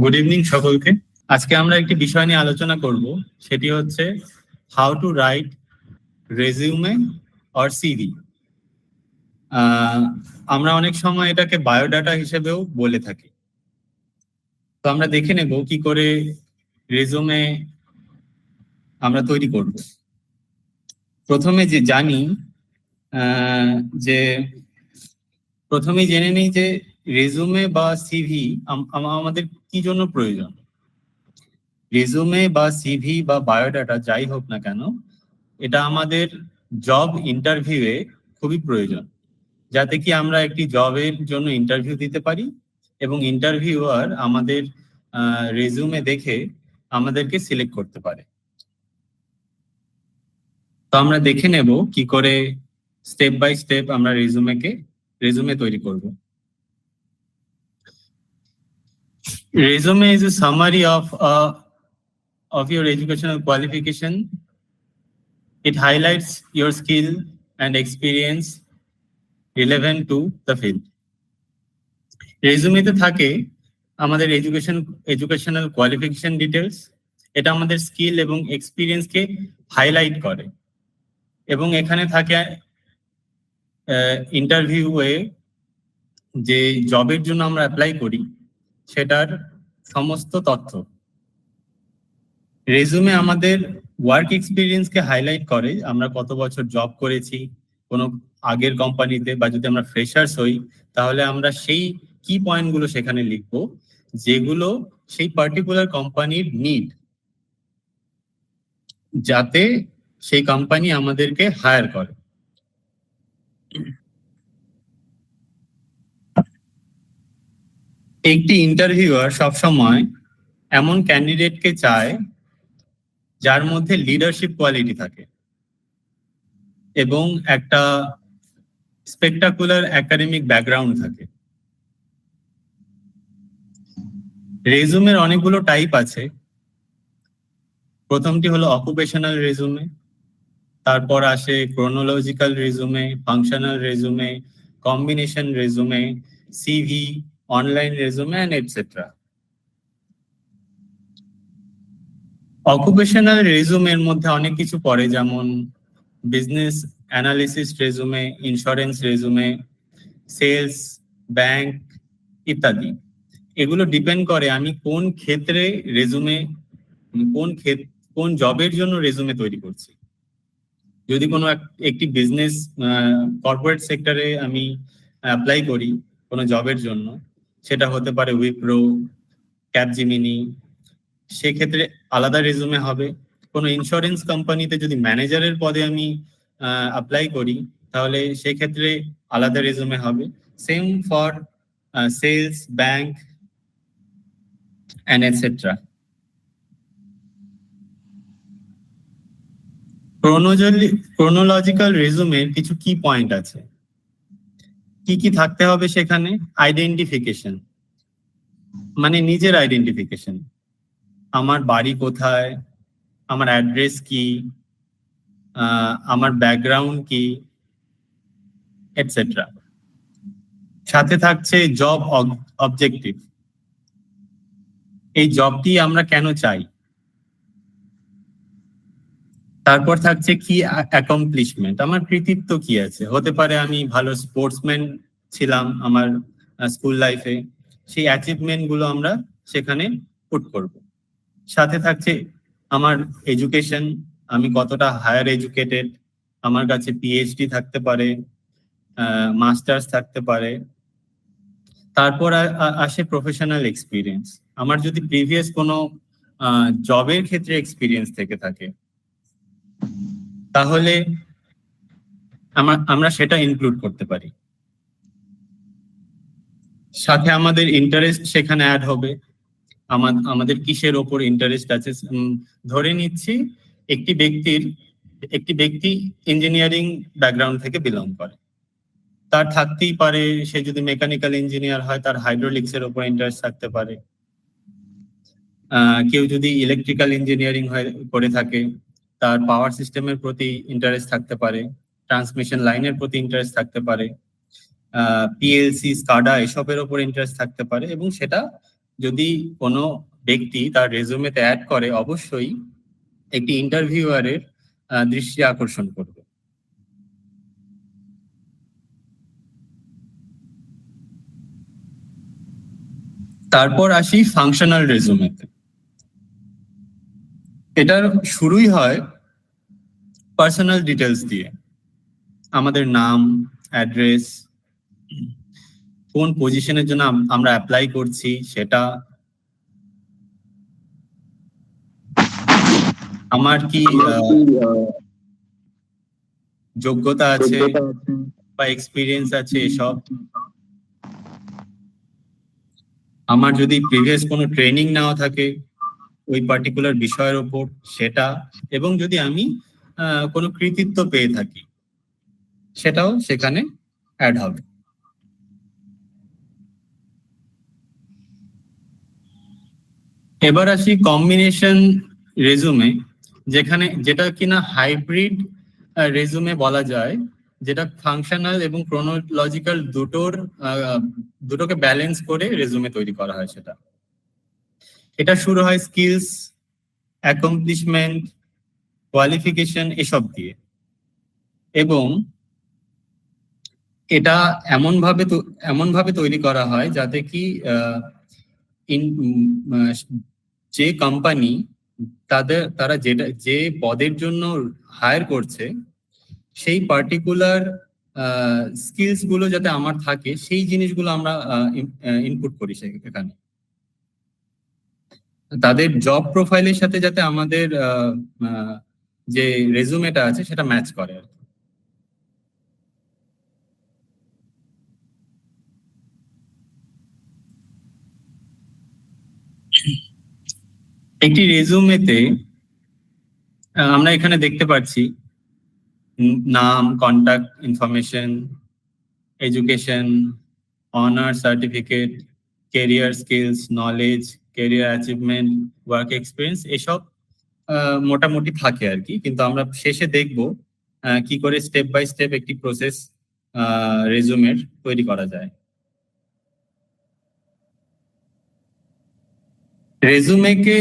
Good evening সকলকে। আজকে আমরা একটি বিষয় নিয়ে আলোচনা করব, সেটি হচ্ছে how to write resume or CV আমরা অনেক সময় এটাকে বায়োডাটা হিসেবেও বলে থাকি। তো আমরা দেখে নেব কি করে রেজুমে আমরা তৈরি করব। প্রথমে যে জানি যে প্রথমে জেনে নিই যে রেজুমে বা সিভি আমাদের কি জন্য প্রয়োজন? রেজুমে বা সিভি বা বায়োডাটা যাই হোক না কেন, এটা আমাদের জব ইন্টারভিউয়ে খুবই প্রয়োজন। যাতে কি আমরা একটি জবের জন্য ইন্টারভিউ দিতে পারি এবং ইন্টারভিউয়ার আমাদের রেজুমে দেখে আমাদেরকে সিলেক্ট করতে পারে। তো আমরা দেখে নেব কি করে স্টেপ বাই স্টেপ আমরা রেজুমেকে রেজুমে তৈরি করব। Resume is a summary of uh, of your educational qualification it highlights your skill and experience relevant to the field রেজুমেতে থাকে আমাদের এডুকেশন এডুকেশনাল কোয়ালিফিকেশন ডিটেলস এটা আমাদের স্কিল এবং এক্সপিরিয়েন্সকে হাইলাইট করে এবং এখানে থাকে ইন্টারভিউয়ে যে জবের জন্য আমরা অ্যাপ্লাই করি সেটার সমস্ত তথ্য। রেজুমে আমাদের ওয়ার্ক এক্সপিরিয়েন্সকে হাইলাইট করে, আমরা কত বছর জব করেছি, কোনো আগের কোম্পানিতে বা যদি আমরা ফ্রেশার্স হই, তাহলে আমরা সেই কি পয়েন্টগুলো সেখানে লিখব, যেগুলো সেই পার্টিকুলার কোম্পানির নিড যাতে সেই কোম্পানি আমাদেরকে হায়ার করে। একটি ইন্টারভিউয়ার সবসময় এমন ক্যান্ডিডেটকে চায় যার মধ্যে লিডারশিপ কোয়ালিটি থাকে এবং একটা স্পেকটাকুলার একাডেমিক ব্যাকগ্রাউন্ড থাকে। রেজুমের অনেকগুলো টাইপ আছে। প্রথমটি হলো অকুপেশনাল রেজুমে তারপর আসে chronological resume functional resume combination resume CV online resume and etcetera occupational রেজুমের মধ্যে অনেক কিছু পড়ে, যেমন business analysis resume insurance resume sales bank ইত্যাদি। এগুলো ডিপেন্ড করে আমি কোন ক্ষেত্রে রেজুমে কোন কোন জবের জন্য রেজুমে তৈরি করছি। যদি কোনো এক- একটি বিজনেস কর্পোরেট সেক্টরে আমি অ্যাপ্লাই করি কোনো জবের জন্য সেটা হতে পারে উইপ্রো ক্যাপজিমিনি সেক্ষেত্রে আলাদা রেজুমে হবে। কোনো ইন্স্যুরেন্স কোম্পানিতে যদি ম্যানেজারের পদে আমি অ্যাপ্লাই করি, তাহলে সেক্ষেত্রে আলাদা রেজুমে হবে। Same for sales bank and etcetera chronological রেজুমের কিছু কি পয়েন্ট আছে। কি কি থাকতে হবে সেখানে? আইডেন্টিফিকেশন মানে নিজের আইডেন্টিফিকেশন আমার বাড়ি কোথায়? আমার অ্যাড্রেস কি? আমার ব্যাকগ্রাউন্ড কি? এটসেট্রা সাথে থাকছে জব অবজেক্টিভ এই জবটি আমরা কেন চাই? তারপর থাকছে কি অ্যাকমপ্লিশমেন্ট আমার কৃতিত্ব কি আছে? হতে পারে আমি ভালো স্পোর্টসম্যান ছিলাম আমার স্কুল লাইফে সেই অ্যাচিভমেন্টগুলো আমরা সেখানে পুট করব। সাথে থাকছে আমার এডুকেশন আমি কতটা হায়ার এডুকেটেড আমার কাছে পিএইচডি থাকতে পারে মাস্টার্স থাকতে পারে। তারপর আসে প্রফেশনাল এক্সপিরিয়েন্স আমার যদি প্রিভিয়াস কোনো জবের ক্ষেত্রে এক্সপিরিয়েন্স থেকে থাকে তাহলে আমরা সেটা ইনক্লুড করতে পারি। সাথে আমাদের ইন্টারেস্ট সেখানে অ্যাড হবে। আমাদের কিসের ওপর ইন্টারেস্ট আছে? ধরে নিচ্ছি একটি ব্যক্তির, একটি ব্যক্তি ইঞ্জিনিয়ারিং ব্যাকগ্রাউন্ড থেকে বিলং করে। তার থাকতেই পারে, সে যদি মেকানিক্যাল ইঞ্জিনিয়ার হয়, তার হাইড্রোলিক্স এর উপর ইন্টারেস্ট থাকতে পারে। কেউ যদি ইলেকট্রিক্যাল ইঞ্জিনিয়ারিং করে থাকে। তার পাওয়ার সিস্টেমের প্রতি ইন্টারেস্ট থাকতে পারে ট্রান্সমিশন লাইনের প্রতি ইন্টারেস্ট থাকতে পারে পিএলসি স্কাডা এসবের ওপর ইন্টারেস্ট থাকতে পারে এবং সেটা যদি কোনো ব্যক্তি তার রেজুমেতে অ্যাড করে, অবশ্যই একটি ইন্টারভিউয়ারের দৃষ্টি আকর্ষণ করবে। তারপর আসি ফাংশনাল রেজুমেতে এটার শুরুই হয় পার্সোনাল ডিটেলস দিয়ে। আমাদের নাম অ্যাড্রেস কোন পজিশনের জন্য আমরা অ্যাপ্লাই করছি সেটা। আমার কি যোগ্যতা আছে বা এক্সপিরিয়েন্স আছে এসব? আমার যদি প্রিভিয়াস কোনো ট্রেনিং নেওয়া থাকে ওই পার্টিকুলার বিষয়ের ওপর সেটা, এবং যদি আমি কোনো কৃতিত্ব পেয়ে থাকি, সেটাও সেখানে অ্যাড হবে। এবার আসি কম্বিনেশন রেজুমে যেখানে যেটা কিনা হাইব্রিড রেজুমে বলা যায়, যেটা ফাংশনাল এবং ক্রোনোলজিক্যাল দুটোর দুটোকে ব্যালেন্স করে রেজুমে তৈরি করা হয় সেটা। এটা শুরু হয় স্কিলস অ্যাকমপ্লিশমেন্ট কোয়ালিফিকেশন এসব দিয়ে। এবং এটা এমন ভাবে এমন ভাবে তৈরি করা হয় যাতে কি যে কোম্পানি তাদের তারা যেটা যে পদের জন্য হায়ার করছে, সেই পার্টিকুলার স্কিলসগুলো যাতে আমার থাকে, সেই জিনিসগুলো আমরা ইনপুট করি সেখানে তাদের জব প্রোফাইলের সাথে যাতে আমাদের যে রেজুমেটা আছে সেটা ম্যাচ করে আর কি। একটি রেজুমেতে আমরা এখানে দেখতে পাচ্ছি নাম contact information education honour certificate career skills knowledge career achievement work experience এসব মোটামুটি থাকে আর কি। কিন্তু আমরা শেষে দেখব কি করে স্টেপ বাই স্টেপ একটি প্রসেস রেজুমের তৈরি করা যায়। রেজুমেকে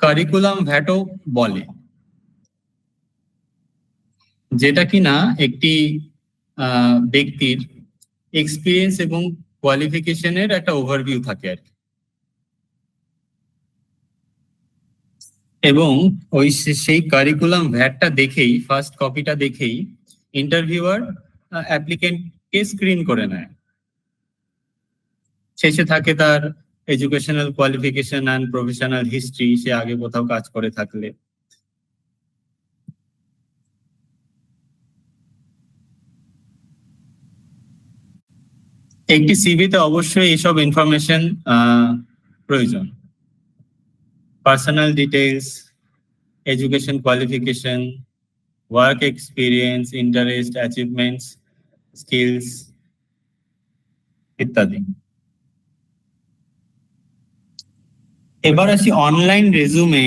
কারিকুলাম ভ্যাটো বলে। যেটা কিনা একটি ব্যক্তির এক্সপিরিয়েন্স এবং কোয়ালিফিকেশনের একটা ওভারভিউ থাকে আর কি। এবং ওই সেই কারিকুলাম ভ্যাটটা দেখেই ফার্স্ট কপিটা দেখেই ইন্টারভিউয়ার অ্যাপ্লিকেন্টকে স্ক্রিন করে নেয়। শেষে থাকে তার educational qualification and professional history সে আগে কোথাও কাজ করে থাকলে। একটি সিভিতে অবশ্যই এসব ইনফরমেশন প্রয়োজন। Personal details education qualification work experience interest achievements skills ইত্যাদি। এবার আসি অনলাইন রেজুমে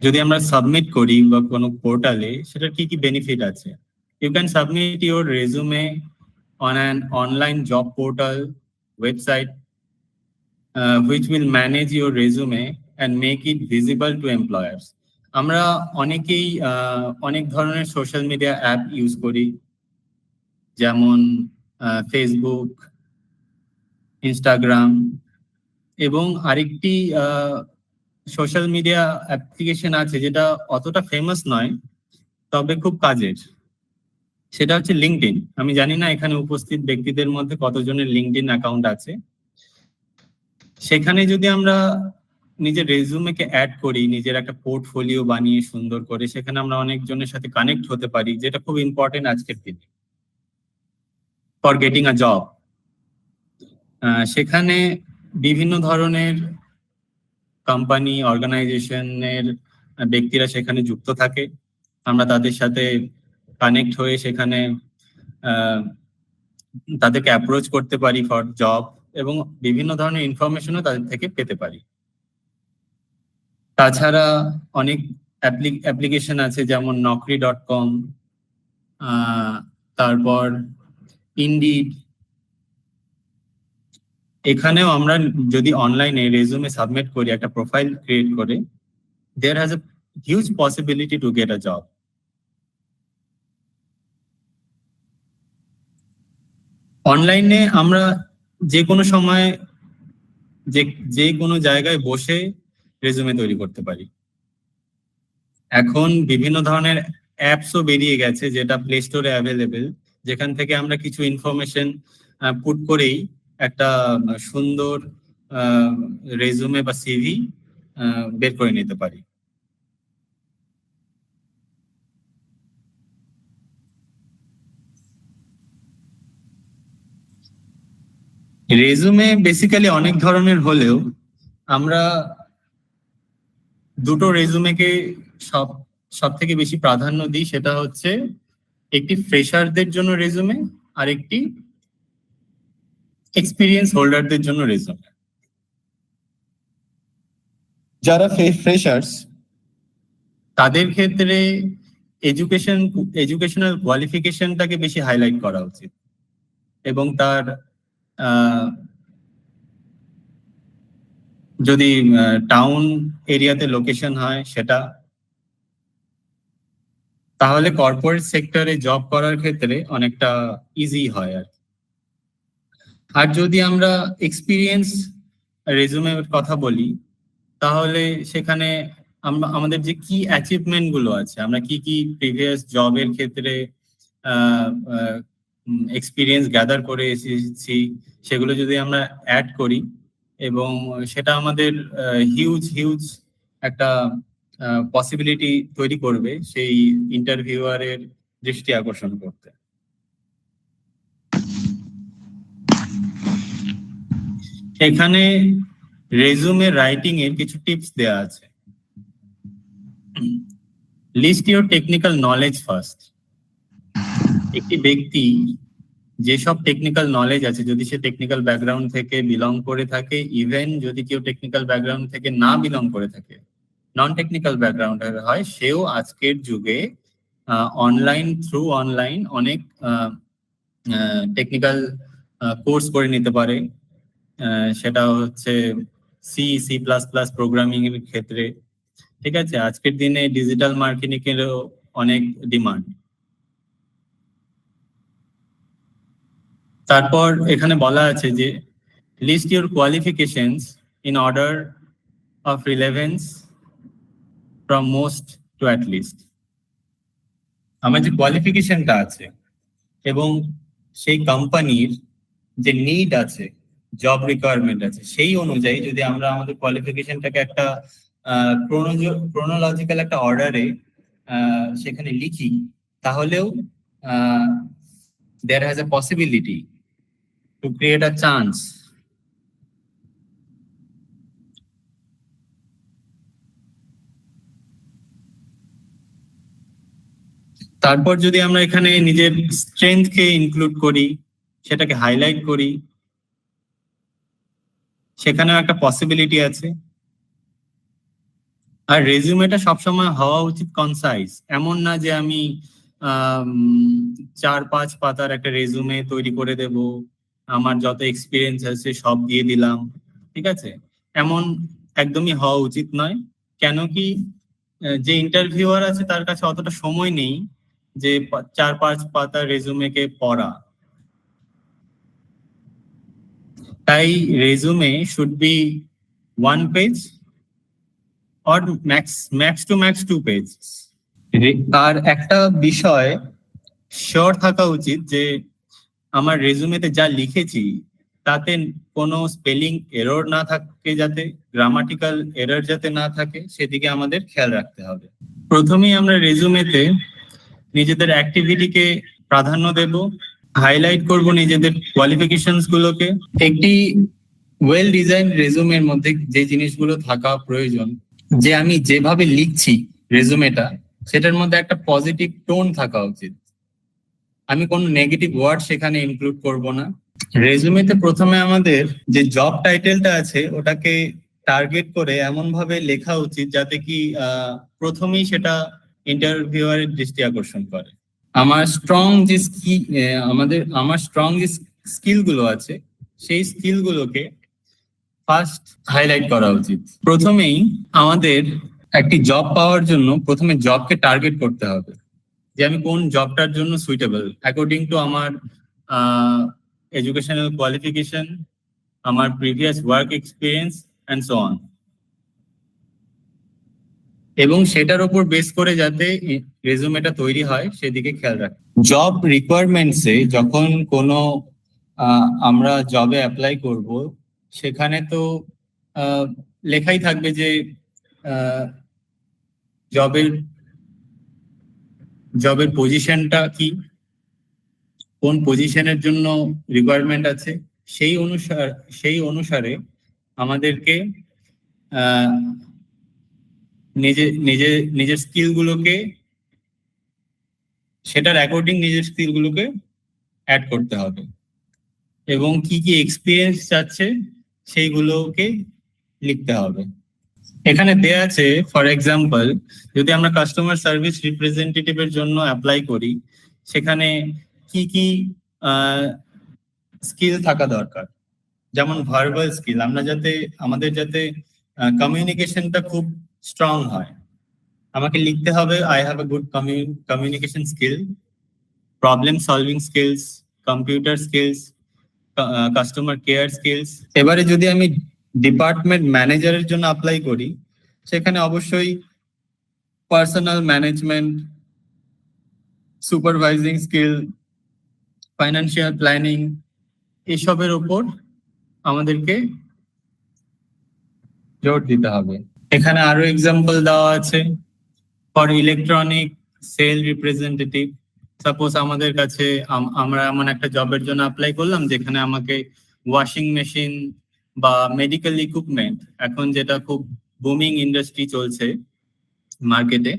যদি আমরা সাবমিট করি বা কোনো পোর্টালে সেটার কি কি বেনিফিট আছে? You can submit your resume on an online job portal website which will manage your resume and make it visible to employers আমরা অনেকেই আহ, অনেক ধরনের সোশ্যাল মিডিয়া অ্যাপ ইউজ করি যেমন ফেসবুক ইনস্টাগ্রাম এবং আরেকটি সোশ্যাল মিডিয়া অ্যাপ্লিকেশন আছে যেটা অতটা ফেমাস নয় তবে খুব কাজের। সেটা হচ্ছে লিঙ্কডইন আমি জানি না এখানে উপস্থিত ব্যক্তিদের মধ্যে কতজনের লিঙ্কডইন অ্যাকাউন্ট আছে। সেখানে যদি আমরা নিজের রেজুমেকে অ্যাড করি, নিজের একটা পোর্টফোলিও বানিয়ে সুন্দর করে, সেখানে আমরা অনেকজনের সাথে কানেক্ট হতে পারি, যেটা খুব ইম্পর্টেন্ট আজকের দিনে। ফর গেটিং আ জব সেখানে বিভিন্ন ধরনের কোম্পানি অর্গানাইজেশনের ব্যক্তিরা সেখানে যুক্ত থাকে। আমরা তাদের সাথে কানেক্ট হয়ে সেখানে তাদেরকে অ্যাপ্রোচ করতে পারি ফর জব এবং বিভিন্ন ধরনের ইনফরমেশনও তাদের থেকে পেতে পারি। তাছাড়া অনেক অ্যাপ্লিকেশন আছে যেমন নকরি ডট কম তারপর ইন্ডিড। এখানেও আমরা যদি অনলাইনে রেজুমে সাবমিট করি, একটা প্রোফাইল ক্রিয়েট করে there has a huge possibility to get a job অনলাইনে আমরা যে কোনো সময় যে যে কোনো জায়গায় বসে রেজুমে তৈরি করতে পারি। এখন বিভিন্ন ধরনের অ্যাপসও বেরিয়ে গেছে যেটা প্লে স্টোরে অ্যাভেলেবেল যেখান থেকে আমরা কিছু ইনফরমেশন পুট করেই একটা, সুন্দর রেজুমে বা সিভি বের করে নিতে পারি। রেজুমে বেসিক্যালি অনেক ধরনের হলেও আমরা দুটো রেজুমেকে সব সব থেকে বেশি প্রাধান্য দিই, সেটা হচ্ছে একটি ফ্রেশারদের জন্য রেজুমে আর একটি এক্সপিরিয়েন্স হোল্ডারদের জন্য রেজুমে যারা ফ্রেশার্স তাদের ক্ষেত্রে এডুকেশন এডুকেশনাল কোয়ালিফিকেশনটাকে বেশি হাইলাইট করা উচিত। এবং তার যদি টাউন এরিয়াতে লোকেশন হয় সেটা, তাহলে কর্পোরেট সেক্টরে জব করার ক্ষেত্রে অনেকটা ইজি হয় আর। আর যদি আমরা এক্সপিরিয়েন্স রেজুমের কথা বলি, তাহলে সেখানে আমরা আমাদের যে কি অ্যাচিভমেন্টগুলো আছে, আমরা কি কি প্রিভিয়াস জবের ক্ষেত্রে এক্সপিরিয়েন্স গ্যাদার করে এসেছি সেগুলো যদি আমরা অ্যাড করি এবং সেটা আমাদের হিউজ হিউজ একটা পসিবিলিটি তৈরি করবে সেই ইন্টারভিউয়ারের দৃষ্টি আকর্ষণ করতে। এখানে রেজুমে রাইটিং এর কিছু টিপস দেওয়া আছে। List your technical knowledge first একটি ব্যক্তি যেসব টেকনিক্যাল নলেজ আছে, যদি সে টেকনিক্যাল ব্যাকগ্রাউন্ড থেকে বিলং করে থাকে ইভেন যদি কেউ টেকনিক্যাল ব্যাকগ্রাউন্ড থেকে না বিলং করে থাকে নন টেকনিক্যাল ব্যাকগ্রাউন্ডের হয়, সেও আজকের যুগে অনলাইন থ্রু অনলাইন অনেক টেকনিক্যাল কোর্স করে নিতে পারে। সেটা হচ্ছে C C plus plus programming এর ক্ষেত্রে। ঠিক আছে? আজকের দিনে ডিজিটাল মার্কেটিং এরও অনেক ডিমান্ড তারপর এখানে বলা আছে যে list your qualifications in order of relevance from most to at least যে কোয়ালিফিকেশনটা আছে এবং সেই কোম্পানির যে নিড আছে জব রিকোয়ারমেন্ট আছে, সেই অনুযায়ী যদি আমরা আমাদের কোয়ালিফিকেশনটাকে একটা ক্রোনোলজিক্যাল একটা অর্ডারে সেখানে লিখি, তাহলেও there has a possibility to create a chance তারপর যদি আমরা এখানে নিজের স্ট্রেংথকে ইনক্লুড করি সেটাকে হাইলাইট করি সেখানেও একটা পসিবিলিটি আছে। আর রেজিউমেটা সবসময় হওয়া উচিত কনসাইজ এমন না যে আম, চার পাঁচ পাতার একটা রেজুমে তৈরি করে দেব। আমার যত এক্সপিরিয়েন্স আছে সব দিয়ে দিলাম, ঠিক আছে? এমন একদমই হওয়া উচিত নয়। কেন কি যে ইন্টারভিউয়ার আছে তার কাছে অতটা সময় নেই যে চার পাঁচ পাতার রেজুমেকে পড়া। তাই resume should be one page or max max two max two page আর একটা বিষয় শিওর থাকা উচিত যে আমার রেজুমেতে যা লিখেছি, তাতে কোনো স্পেলিং এরর না থাকে যাতে গ্রামাটিক্যাল এরর যাতে না থাকে, সেদিকে আমাদের খেয়াল রাখতে হবে। প্রথমেই আমরা রেজুমেতে নিজেদের অ্যাক্টিভিটিকে প্রাধান্য দেব হাইলাইট করব নিজেদের কোয়ালিফিকেশনস গুলোকে একটি ওয়েল ডিজাইন রেজুমের মধ্যে যে জিনিসগুলো থাকা প্রয়োজন, যে আমি যেভাবে লিখছি রেজুমেটা সেটার মধ্যে একটা পজিটিভ টোন থাকা উচিত। আমি কোনো নেগেটিভ ওয়ার্ড সেখানে ইনক্লুড করব না। রেজুমেতে প্রথমে আমাদের যে জব টাইটেলটা আছে, ওটাকে টার্গেট করে এমন ভাবে লেখা উচিত যাতে কি প্রথমেই সেটা ইন্টারভিউয়ারের দৃষ্টি আকর্ষণ করে। আমার স্ট্রং যে স্কি আমাদের, আমার স্ট্রং যে স্কিলগুলো আছে, সেই স্কিল গুলোকে ফার্স্ট হাইলাইট করা উচিত। প্রথমেই আমাদের একটি জব পাওয়ার জন্য প্রথমে জবকে টার্গেট করতে হবে। যে আমি কোন জবটার জন্য সুইটেবল অ্যাকর্ডিং টু আমার এডুকেশনাল কোয়ালিফিকেশন আমার previous work experience and so on এবং সেটার উপর বেস করে যাতে রেজুমেটা তৈরি হয়, সেদিকে খেয়াল রাখ। জব রিকোয়ারমেন্টসে যখন কোনো আমরা জবে অ্যাপ্লাই করব, সেখানে তো লেখাই থাকবে যে জবের জবের পজিশনটা কি? কোন পজিশনের জন্য রিকোয়ারমেন্ট আছে? সেই অনুসার, সেই অনুসারে আমাদেরকে নিজে নিজে, নিজের স্কিলগুলোকে সেটার অ্যাকর্ডিং নিজের স্কিলগুলোকে অ্যাড করতে হবে। এবং কি কি এক্সপিরিয়েন্স চাচ্ছে, সেইগুলোকে লিখতে হবে। এখানে দেয়া আছে ফর এক্সাম্পল যদি আমরা কাস্টমার সার্ভিস রিপ্রেজেন্টেটিভের জন্য অ্যাপ্লাই করি, সেখানে কি কি স্কিল থাকা দরকার? যেমন ভার্বাল স্কিল আমরা যাতে, আমাদের যাতে কমিউনিকেশনটা খুব স্ট্রং হয়। আমাকে লিখতে হবে I have a good communication skill problem solving skills computer skills customer care skills এবারে যদি আমি ডিপার্টমেন্ট ম্যানেজারের জন্য অ্যাপ্লাই করি। সেখানে অবশ্যই personal management supervising skill financial planning এসবের ওপর আমাদেরকে জোর দিতে হবে। এখানে আরও এক্সাম্পল দেওয়া আছে। For electronic sale representative suppose আমাদের কাছে আম- আমরা এমন একটা জবের জন্য অ্যাপ্লাই করলাম, যেখানে আমাকে ওয়াশিং মেশিন বা মেডিকেল ইকুইপমেন্ট এখন যেটা খুব বুমিং ইন্ডাস্ট্রি চলছে মার্কেটে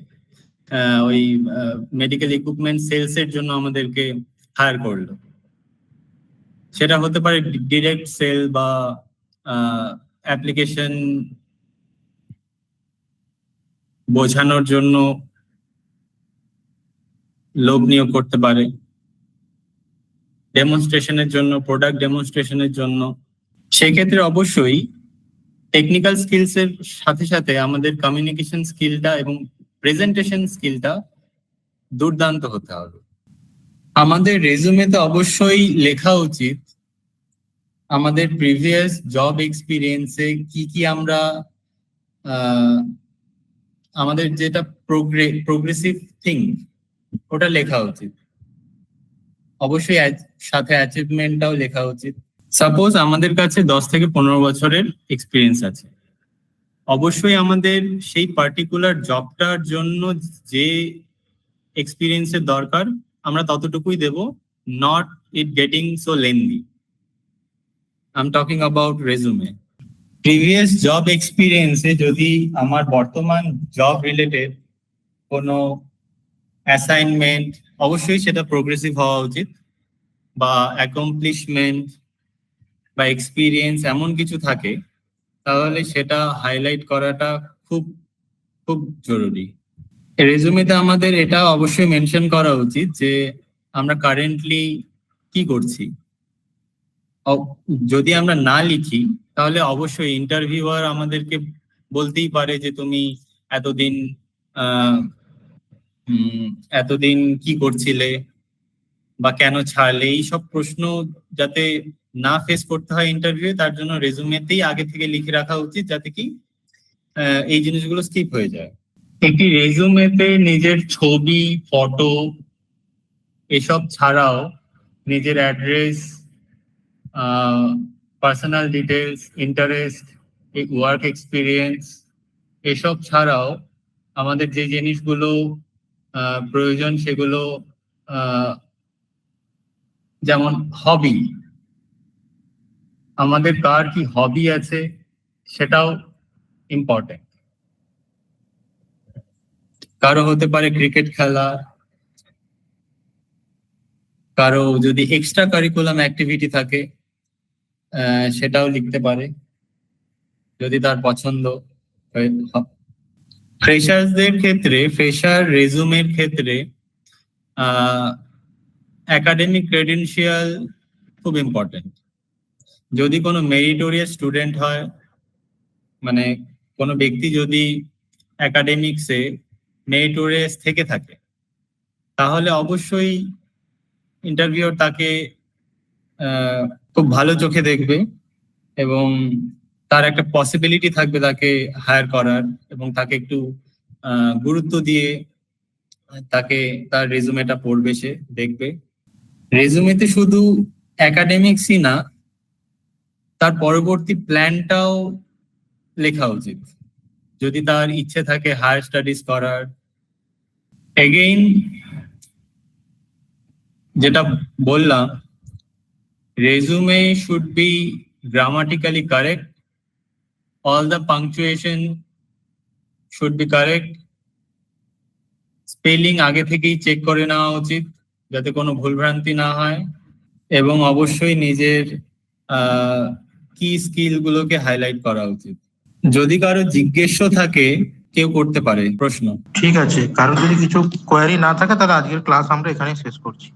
ওই মেডিকেল ইকুইপমেন্ট সেলস এর জন্য আমাদেরকে হায়ার করল। সেটা হতে পারে ডিরেক্ট সেল বা অ্যাপ্লিকেশন বোঝানোর জন্য লোক নিয়োগ করতে পারে। ডেমনস্ট্রেশনের জন্য প্রোডাক্ট ডেমনস্ট্রেশনের জন্য সেক্ষেত্রে অবশ্যই টেকনিক্যাল স্কিলস এর সাথে সাথে আমাদের কমিউনিকেশন স্কিলটা এবং প্রেজেন্টেশন স্কিলটা দুর্দান্ত হতে হবে। আমাদের রেজুমেতে অবশ্যই লেখা উচিত আমাদের প্রিভিয়াস জব এক্সপিরিয়েন্সে কি কি আমরা আমাদের যেটা প্রোগ্রেসিভ থিং ওটা লেখা উচিত। অবশ্যই সাথে অ্যাচিভমেন্টটাও লেখা উচিত। সাপোজ আমাদের কাছে দশ থেকে পনেরো বছরের এক্সপিরিয়েন্স আছে। অবশ্যই আমাদের সেই পার্টিকুলার জবটার জন্য যে এক্সপিরিয়েন্সের দরকার, আমরা ততটুকুই দেব not it getting so lengthy I am talking about resume previous job এক্সপিরিয়েন্সে যদি আমার বর্তমান জব রিলেটেড কোনো অ্যাসাইনমেন্ট অবশ্যই সেটা প্রোগ্রেসিভ হওয়া উচিত বা অ্যাকমপ্লিশমেন্ট বা এক্সপিরিয়েন্স এমন কিছু থাকে, তাহলে সেটা হাইলাইট করাটা খুব খুব জরুরি। রেজুমেতে আমাদের এটা অবশ্যই মেনশন করা উচিত যে আমরা কারেন্টলি কি করছি। যদি আমরা না লিখি, তাহলে অবশ্যই ইন্টারভিউয়ার আমাদেরকে বলতেই পারে যে তুমি এতদিন এতদিন কি করছিলে বা কেন ছাড়লে? এইসব প্রশ্ন যাতে না ফেস করতে হয় ইন্টারভিউ তার জন্য রেজুমেতেই আগে থেকে লিখে রাখা উচিত যাতে কি এই জিনিসগুলো স্কিপ হয়ে যায়। একটি রেজুমেতে নিজের ছবি ফটো এসব ছাড়াও নিজের address personal details interest work experience এসব ছাড়াও আমাদের যে জিনিসগুলো প্রয়োজন সেগুলো যেমন হবি আমাদের কার কি হবি আছে, সেটাও ইম্পর্টেন্ট কারও হতে পারে ক্রিকেট খেলা, কারও যদি এক্সট্রা কারিকুলাম অ্যাক্টিভিটি থাকে সেটাও লিখতে পারে, যদি তার পছন্দ ফ্রেশার্সদের ক্ষেত্রে ফ্রেশার রেজুমের ক্ষেত্রে একাডেমিক ক্রেডেনশিয়াল খুব ইম্পর্টেন্ট যদি কোনো মেরিটোরিয়াস স্টুডেন্ট হয় মানে কোনো ব্যক্তি যদি একাডেমিক্সে মেরিটোরিয়াস থেকে থাকে, তাহলে অবশ্যই ইন্টারভিউর তাকে খুব ভালো চোখে দেখবে এবং তার একটা পসিবিলিটি থাকবে তাকে হায়ার করার এবং তাকে একটু গুরুত্ব দিয়ে তাকে তার রেজুমেটা পড়বে সে, দেখবে। রেজুমেতে শুধু একাডেমিক্সই না তার পরবর্তী প্ল্যানটাও লেখা উচিত। যদি তার ইচ্ছে থাকে হায়ার স্টাডিজ করার। এগেইন যেটা বললাম resume should be grammatically correct all the punctuation should be correct spelling আগে থেকেই চেক করে নেওয়া উচিত, যাতে কোনো ভুলভ্রান্তি না হয়, এবং অবশ্যই নিজের কি স্কিল গুলোকে হাইলাইট করা উচিত? যদি কারও জিজ্ঞেস থাকে, কেউ করতে পারে প্রশ্ন। ঠিক আছে। কারও যদি কিছু কোয়ারি না থাকে, তাহলে আজকের ক্লাস আমরা এখানেই শেষ করছি।